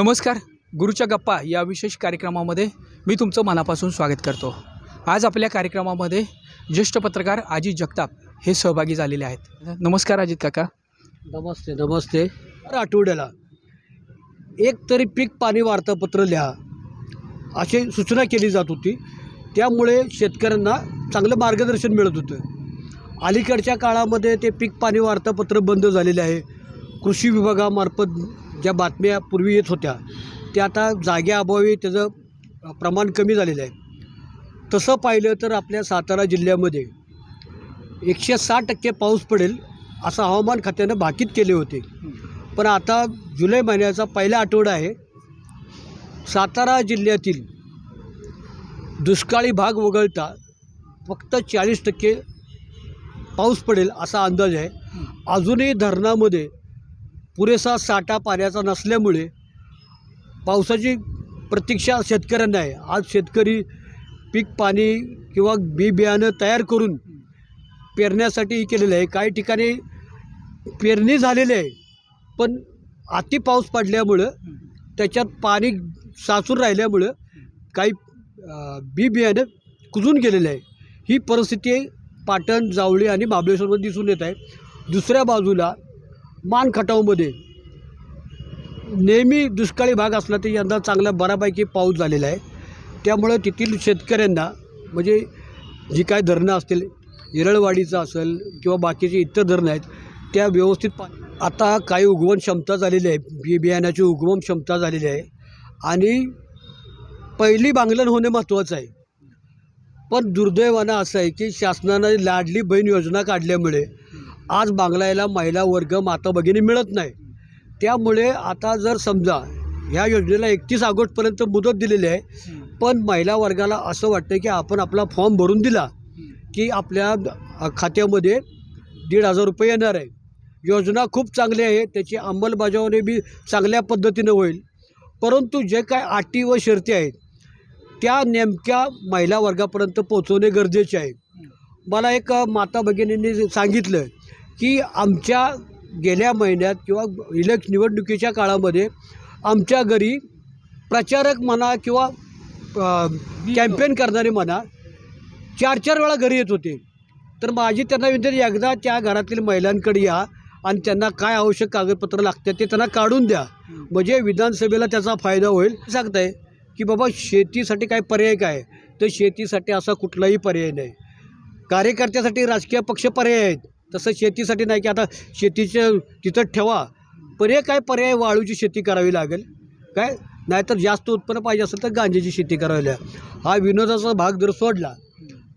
नमस्कार गुरुच्या गप्पा या विशेष कार्यक्रमामध्ये मी तुमचं मनापासून स्वागत करतो. आज आपल्या कार्यक्रमामध्ये ज्येष्ठ पत्रकार अजित जगताप हे सहभागी झालेले आहेत. नमस्कार अजित काका. नमस्ते नमस्ते. आठवड्याला. एक तरी पीक पाणी वार्तापत्र लिहा. अशी सूचना केली जात होती. त्यामुळे शेतकऱ्यांना चांगलं मार्गदर्शन मिळत होतं. अलीकडच्या काळामध्ये ते पीक पाणी वार्तापत्र बंद झालेले आहे. कृषी विभागामार्फत ज्या बातम्या पूर्वी येत होत्या त्या आता जाग्याअभावी त्याचं प्रमाण कमी झालेलं आहे. तसं पाहिलं तर आपल्या सातारा जिल्ह्यामध्ये एकशे साठ टक्के पाऊस पडेल असं हवामान खात्यानं भाकीत केले होते. पण आता जुलै महिन्याचा पहिला आठवडा आहे. सातारा जिल्ह्यातील दुष्काळी भाग वगळता फक्त चाळीस टक्के पाऊस पडेल असा अंदाज आहे. अजूनही धरणामध्ये पुरेसा साठा पाण्याचा नसल्यामुळे पावसाची प्रतीक्षा शेतकऱ्यांना आहे. आज शेतकरी पीक पाणी किंवा बी बियाणं तयार करून पेरण्यासाठी केलेलं आहे. काही ठिकाणी पेरणी झालेली आहे पण अति पाऊस पडल्यामुळं त्याच्यात पाणी साचून राहिल्यामुळं काही बी बियाणं कुजून गेलेलं आहे. ही परिस्थिती पाटण जावळी आणि महाबळेश्वरमध्ये दिसून येत आहे. दुसऱ्या बाजूला मान खटावमध्ये नेहमी दुष्काळी भाग असला तरी यंदा चांगला बऱ्यापैकी पाऊस झालेला आहे. त्यामुळं तेथील शेतकऱ्यांना म्हणजे जी काय धरणं असतील इरळवाडीचं असेल किंवा बाकीचे इतर धरणं आहेत त्या व्यवस्थित पा आता काही उगवण क्षमता झालेली आहे. बी बियाण्याची उगवण क्षमता झालेली आहे. आणि पहिली बांगलन होणे महत्त्वाचं आहे. पण दुर्दैवानं असं आहे की शासनानं लाडली बहीण योजना काढल्यामुळे आज बांगलायला महिला वर्ग माता भगिनी मिळत नाही. त्यामुळे आता जर समजा ह्या योजनेला एकतीस ऑगस्टपर्यंत मुदत दिलेली आहे पण महिला वर्गाला असं वाटतं की आपण आपला फॉर्म भरून दिला की आपल्या खात्यामध्ये दीड हजार रुपये येणार आहे. योजना खूप चांगली आहे त्याची अंमलबजावणी बी चांगल्या पद्धतीनं होईल. परंतु जे काय अटी व शर्ती आहेत त्या नेमक्या महिला वर्गापर्यंत पोचवणे गरजेचे आहे. मला एक माता भगिनींनी सांगितलं की आमच्या गेल्या महिन्यात किंवा इलेक्श निवडणुकीच्या काळामध्ये आमच्या घरी प्रचारक म्हणा किंवा कॅम्पेन करणारे म्हणा चार चार वेळा घरी येत होते. तर माझी त्यांना विनंती एकदा त्या घरातील महिलांकडे या आणि त्यांना काय आवश्यक कागदपत्र लागतात ते त्यांना काढून द्या. म्हणजे विधानसभेला त्याचा फायदा होईल. सांगताय की बाबा शेतीसाठी काय पर्याय काय? तर शेतीसाठी असा कुठलाही पर्याय नाही. कार्यकर्त्यासाठी राजकीय पक्ष पर्याय आहेत. तसं शेतीसाठी नाही की आता शेतीचं तिथं ठेवा. पर्याय काय पर्याय वाळूची शेती करावी लागेल. काय? नाहीतर जास्त उत्पन्न पाहिजे असेल तर गांजेची शेती करावी लागेल. हा विनोदाचा भाग जर सोडला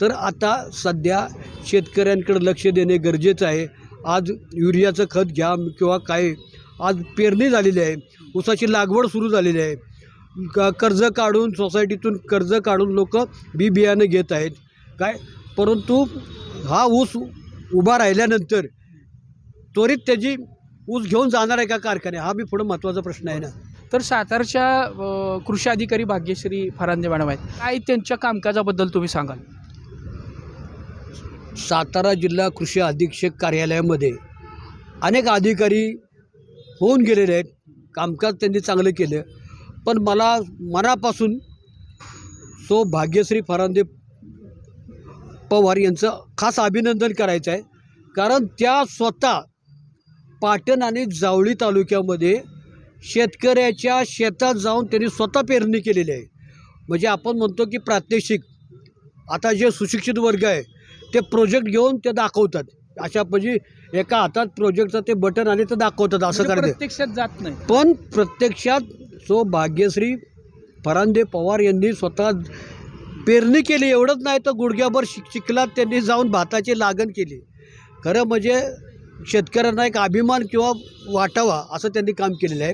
तर आता सध्या शेतकऱ्यांकडे लक्ष देणे गरजेचं आहे. आज युरियाचं खत घ्या किंवा काय आज पेरणी झालेली आहे. ऊसाची लागवड सुरू झालेली आहे. क कर्ज काढून सोसायटीतून कर्ज काढून लोक बी बियाणं घेत आहेत. काय? परंतु हा ऊस उभा राहिल्यानंतर त्वरित त्याची ऊस घेऊन जाणार आहे का कारखाने हा बी पुढं महत्त्वाचा प्रश्न आहे ना. तर सातारच्या कृषी अधिकारी भाग्यश्री फरांदे मॅडम आहेत. काय त्यांच्या कामकाजाबद्दल तुम्ही सांगाल? सातारा जिल्हा कृषी अधीक्षक कार्यालयामध्ये अनेक अधिकारी होऊन गेलेले आहेत. कामकाज त्यांनी चांगलं केलं. पण मला मनापासून सो भाग्यश्री फरांदे पवार यांचं खास अभिनंदन करायचं आहे. कारण त्या स्वतः पाटण आणि जावळी तालुक्यामध्ये शेतकऱ्याच्या शेतात जाऊन त्यांनी स्वतः पेरणी केलेली आहे. म्हणजे आपण म्हणतो की प्रात्यक्षिक आता जे सुशिक्षित वर्ग आहे ते प्रोजेक्ट घेऊन ते दाखवतात. अशा म्हणजे एका हातात प्रोजेक्टचं ते बटन आणि ते दाखवतात असं म्हणजे करते. प्रत्यक्षात जात नाही. पण प्रत्यक्षात सो भाग्यश्री फरांदे पवार यांनी स्वतः पेरणी केली एवढंच नाही तर गुडघ्याभर शिक चिखलात त्यांनी जाऊन भाताची लागण केली. खरं म्हणजे शेतकऱ्यांना एक अभिमान किंवा वाटावा असं त्यांनी काम केलेलं आहे.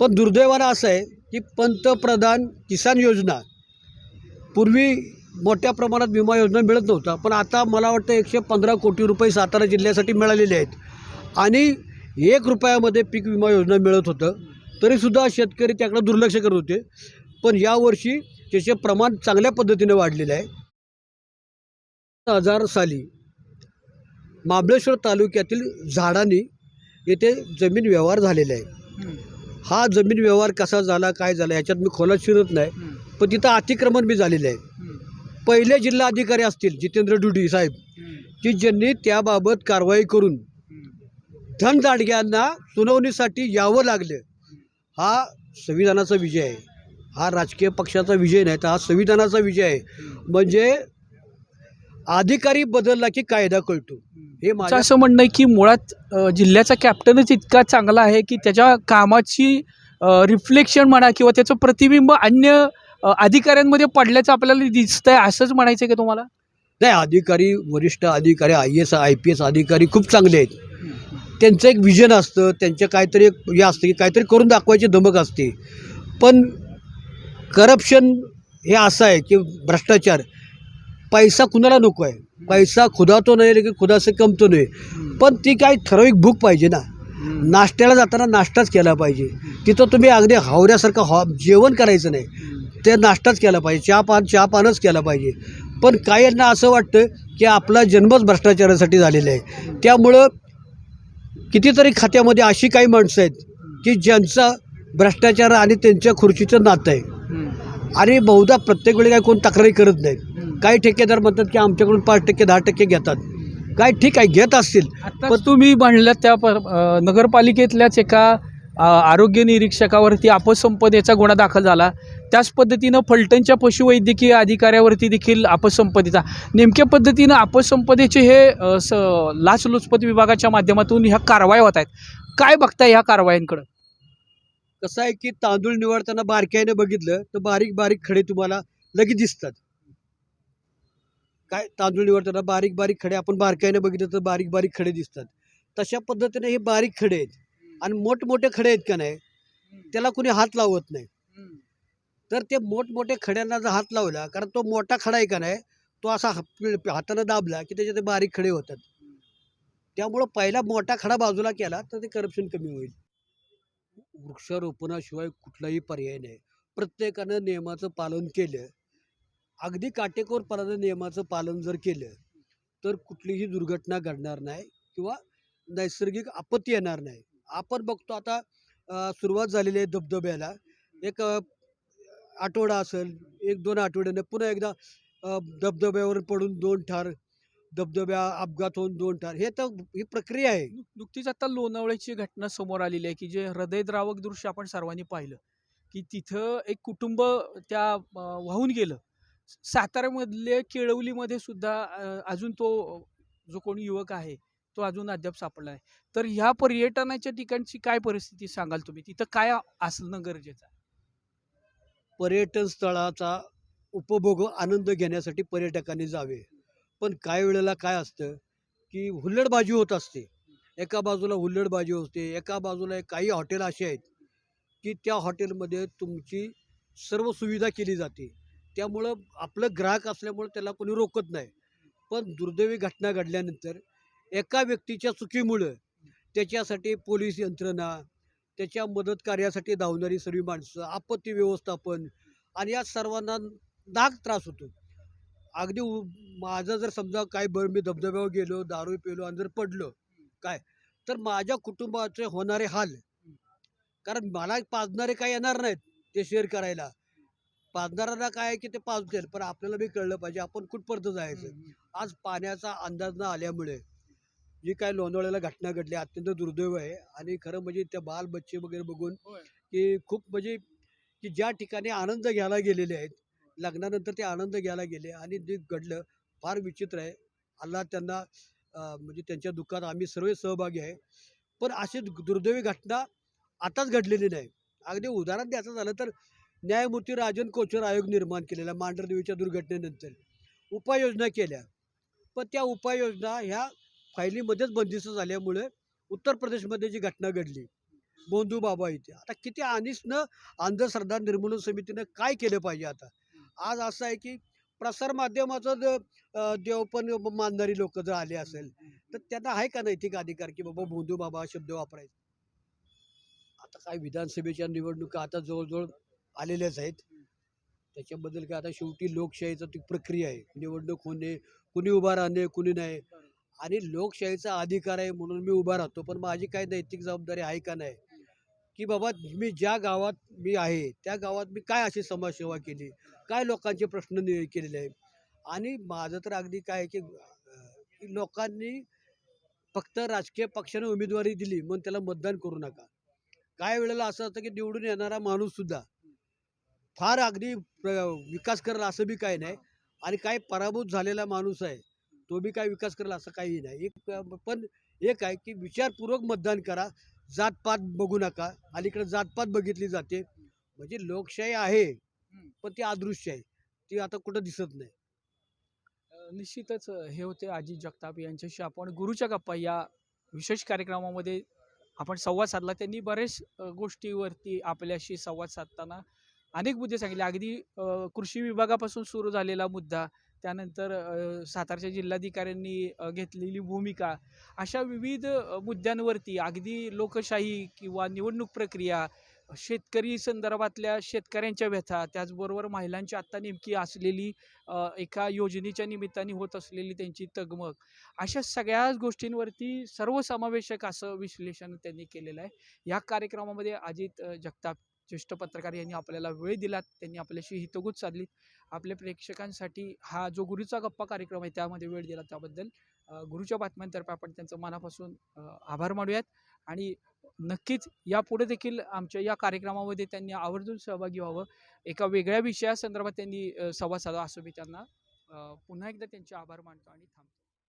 पण दुर्दैवानं असं आहे की पंतप्रधान किसान योजना पूर्वी मोठ्या प्रमाणात विमा योजना मिळत नव्हता पण आता मला वाटतं एकशे पंधरा कोटी रुपये सातारा जिल्ह्यासाठी मिळालेले आहेत. आणि एक रुपयामध्ये पीक विमा योजना मिळत होतं. तरीसुद्धा शेतकरी त्याकडे दुर्लक्ष करत होते. पण यावर्षी त्याचे प्रमाण चांगल्या पद्धतीने वाढलेलं आहे. हजार साली महाबळेश्वर तालुक्यातील झाडांनी येथे जमीन व्यवहार झालेला आहे. हा जमीन व्यवहार कसा झाला काय झाला ह्याच्यात मी खोलात शिरत नाही. पण तिथं अतिक्रमण बी झालेलं आहे. पहिले जिल्हा अधिकारी असतील जितेंद्र डुडी साहेब की ज्यांनी त्याबाबत कारवाई करून धनदाडग्यांना सुनावणीसाठी यावं लागलं. हा संविधानाचा विजय आहे. हा राजकीय पक्षाचा विजय नाही तर हा संविधानाचा विजय आहे. म्हणजे अधिकारी बदलला की कायदा कळतो. हे माझ्या असं म्हणणं आहे की मुळात अ, जिल्ह्याचा कॅप्टनच इतका चांगला आहे की त्याच्या कामाची रिफ्लेक्शन म्हणा किंवा त्याचं प्रतिबिंब अन्य अ, अधिकाऱ्यांमध्ये पडल्याचं आपल्याला दिसतंय असंच म्हणायचं आहे का तुम्हाला? नाही अधिकारी वरिष्ठ अधिकारी I S I P S अधिकारी खूप चांगले आहेत. त्यांचं एक विजन असतं त्यांचं काहीतरी एक हे असतं की काहीतरी करून दाखवायची धमक असते. पण करप्शन हे असं आहे की भ्रष्टाचार. पैसा कुणाला नको आहे? पैसा खुदा तो नाही की खुदा से नाही. पण ती काही ठराविक भूक पाहिजे ना. नाश्त्याला जाताना नाश्ताच केला पाहिजे. तिथं तुम्ही अगदी हावऱ्यासारखं हॉ जेवण करायचं नाही. ते नाश्ताच केला पाहिजे. चहा पान चहा पानच केला पाहिजे. पण काहींना असं वाटतं की आपला जन्मच भ्रष्टाचारासाठी झालेला आहे. त्यामुळं कितीतरी खात्यामध्ये अशी काही माणसं आहेत की ज्यांचा भ्रष्टाचार आणि त्यांच्या खुर्चीचं नातं आहे. आणि बहुधा प्रत्येक वेळी काही कोण तक्रारी करत नाहीत. काही ठेकेदार म्हणतात की आमच्याकडून पाच टक्के दहा टक्के घेतात. काय ठीक आहे घेत असतील. आता तुम्ही म्हणलं त्या पर- अ, नगरपालिकेतल्याच एका अ, आरोग्य निरीक्षकावरती अपसंपदेचा गुन्हा दाखल झाला. त्याच पद्धतीनं फलटणच्या पशुवैद्यकीय अधिकाऱ्यावरती देखील अपसंपदेचा. नेमक्या पद्धतीनं अपसंपदेचे हे अ, स लाचलुचपत विभागाच्या माध्यमातून ह्या कारवाया होत आहेत. काय बघताय ह्या कारवायांकडं? कसं आहे की तांदूळ निवडताना बारक्याने बघितलं तर बारीक बारीक खडे तुम्हाला लगेच दिसतात. काय? तांदूळ निवडताना बारीक बारीक खडे आपण बारकाईने बघितलं तर बारीक बारीक खडे दिसतात. तशा पद्धतीने हे बारीक खडे आहेत. आणि मोठमोठे खडे आहेत का नाही? त्याला कुणी हात लावत नाही. तर ते मोठमोठे खड्यांना जर हात लावला कारण तो मोठा खडा आहे का नाही तो असा हाताने हातानं दाबला की त्याच्यात ते बारीक खडे होतात. त्यामुळं पहिला मोठा खडा बाजूला केला तर ते करप्शन कमी होईल. वृक्षारोपणाशिवाय कुठलाही पर्याय नाही. प्रत्येकानं नियमाचं पालन केलं. अगदी काटेकोरपणानं नियमाचं पालन जर केलं तर कुठलीही दुर्घटना घडणार नाही किंवा नैसर्गिक आपत्ती येणार नाही. आपण बघतो आता सुरुवात झालेली आहे धबधब्याला. एक आठवडा असेल एक दोन आठवड्यानं पुन्हा एकदा धबधब्यावर पडून दोन ठार धबधब्या अपघात होऊन दोन ठार हे तर ही प्रक्रिया आहे. नुकतीच आता लोणावळ्याची घटना समोर आलेली आहे की जे हृदयद्रावक दृश्य आपण सर्वांनी पाहिलं की तिथं एक कुटुंब त्या वाहून गेलं. साताऱ्यामधले केळवलीमध्ये सुद्धा अजून तो जो कोणी युवक आहे तो अजून अद्याप सापडला आहे. तर ह्या पर्यटनाच्या ठिकाणची काय परिस्थिती सांगाल तुम्ही? तिथं काय असणं गरजेचं आहे? पर्यटन स्थळाचा उपभोग आनंद घेण्यासाठी पर्यटकांनी जावे. पण काही वेळेला काय असतं की हुल्लडबाजी होत असते. एका बाजूला हुल्लडबाजी होते एका बाजूला काही हॉटेल असे आहेत की त्या हॉटेलमध्ये तुमची सर्व सुविधा केली जाते. त्यामुळं आपलं ग्राहक असल्यामुळं त्याला कोणी रोकत नाही. पण दुर्दैवी घटना घडल्यानंतर एका व्यक्तीच्या चुकीमुळं त्याच्यासाठी पोलीस यंत्रणा त्याच्या मदत कार्यासाठी धावणारी सर्व माणसं आपत्ती व्यवस्थापन आणि या सर्वांना नाग त्रास होतो. अगदी माझं जर समजा काय बरं मी धबधब्यावर गेलो दारू पेलो आणि जर पडलो काय? तर माझ्या कुटुंबाचे होणारे हाल. कारण मला पाजणारे काय येणार नाहीत ते शेअर करायला. पाजणाऱ्यांना काय आहे की ते पाजतील पण आपल्याला बी कळलं पाहिजे आपण कुठपर्यंत जायचं? आज पाण्याचा अंदाज न आल्यामुळे जी काय लोणावळ्याला घटना घडली अत्यंत दुर्दैव आहे. आणि खरं म्हणजे त्या बाल बच्चे वगैरे बघून. की खूप म्हणजे की ज्या ठिकाणी आनंद घ्यायला गेलेले आहेत लग्नानंतर ते आनंद घ्यायला गेले आणि जे घडलं फार विचित्र आहे. अल्लाह त्यांना म्हणजे त्यांच्या दुःखात आम्ही सर्व सहभागी आहे. पण अशी दुर्दैवी घटना आताच घडलेली नाही. अगदी उदाहरण द्यायचं झालं तर न्यायमूर्ती राजन कोचर आयोग निर्माण केलेला मांढरदेवीच्या दुर्घटनेनंतर उपाययोजना केल्या. पण त्या उपाययोजना ह्या फायलीमध्येच बंदिस्त झाल्यामुळे उत्तर प्रदेशमध्ये जी घटना घडली बोंधू बाबा इथे आता किती अनिष्ण अंधश्रद्धा निर्मूलन समितीनं काय केलं पाहिजे आता? आज असं आहे की प्रसार माध्यमाचं ज- देव पण मानणारी लोक जर आले असेल तर त्यांना आहे का नैतिक अधिकार की बाबा बोंधू बाबा शब्द वापरायचा? आता काय विधानसभेच्या निवडणुका आता जवळजवळ आलेल्याच आहेत. त्याच्याबद्दल काय आता शेवटी लोकशाहीचं ती प्रक्रिया आहे. निवडणूक होणे कुणी उभा राहणे कुणी नाही. आणि लोकशाहीचा अधिकार आहे म्हणून मी उभा राहतो. पण माझी काय नैतिक जबाबदारी आहे का नाही? की बाबा मी ज्या गावात मी आहे त्या गावात मी काय अशी समाजसेवा केली? काय लोकांचे प्रश्न नि केलेले आहे आणि माझं तर अगदी काय आहे की लोकांनी फक्त राजकीय पक्षाने उमेदवारी दिली म्हणून त्याला मतदान करू नका. काय वेळेला असं असतं की निवडून येणारा माणूससुद्धा फार अगदी प्र- विकास करेल असं बी काही नाही. आणि काय पराभूत झालेला माणूस आहे तो बी काय विकास करेल असं काही नाही. एक पण एक आहे की विचारपूर्वक मतदान करा. जातपात बघू नका. अलीकडे जातपात बघितली जाते. म्हणजे लोकशाही आहे पण ती अदृश्य आहे. ती आता कुठं दिसत नाही. निश्चितच हे होते अजित जगताप यांच्याशी आपण गुरुच्या गप्पा या विशेष कार्यक्रमामध्ये आपण संवाद साधला. त्यांनी बरेच गोष्टीवरती आपल्याशी संवाद साधताना अनेक मुद्दे सांगितले. अगदी कृषी विभागापासून सुरू झालेला मुद्दा त्यानंतर सातारच्या जिल्हाधिकाऱ्यांनी घेतलेली भूमिका अशा विविध मुद्द्यांवरती अगदी लोकशाही किंवा निवडणूक प्रक्रिया शेतकरी संदर्भातल्या शेतकऱ्यांच्या व्यथा त्याचबरोबर महिलांची आत्ता नेमकी असलेली एका योजनेच्या निमित्ताने होत असलेली त्यांची तगमग अशा सगळ्याच गोष्टींवरती सर्वसमावेशक असं विश्लेषण त्यांनी केलेलं आहे. या कार्यक्रमामध्ये अजित जगताप ज्येष्ठ पत्रकार यांनी आपल्याला वेळ दिला त्यांनी आपल्याशी हितगुज साधली. आपल्या प्रेक्षकांसाठी हा जो गुरुचा गप्पा कार्यक्रम आहे त्यामध्ये वेळ दिला त्याबद्दल गुरुच्या बातम्यांतर्फे आपण त्यांचं मनापासून आभार मानूयात. आणि नक्कीच यापुढे देखील आमच्या या कार्यक्रमामध्ये त्यांनी आवर्जून सहभागी व्हावं. एका वेगळ्या विषयासंदर्भात त्यांनी संवाद साधा असं मी त्यांना पुन्हा एकदा त्यांचे आभार मानतो आणि थांबतो.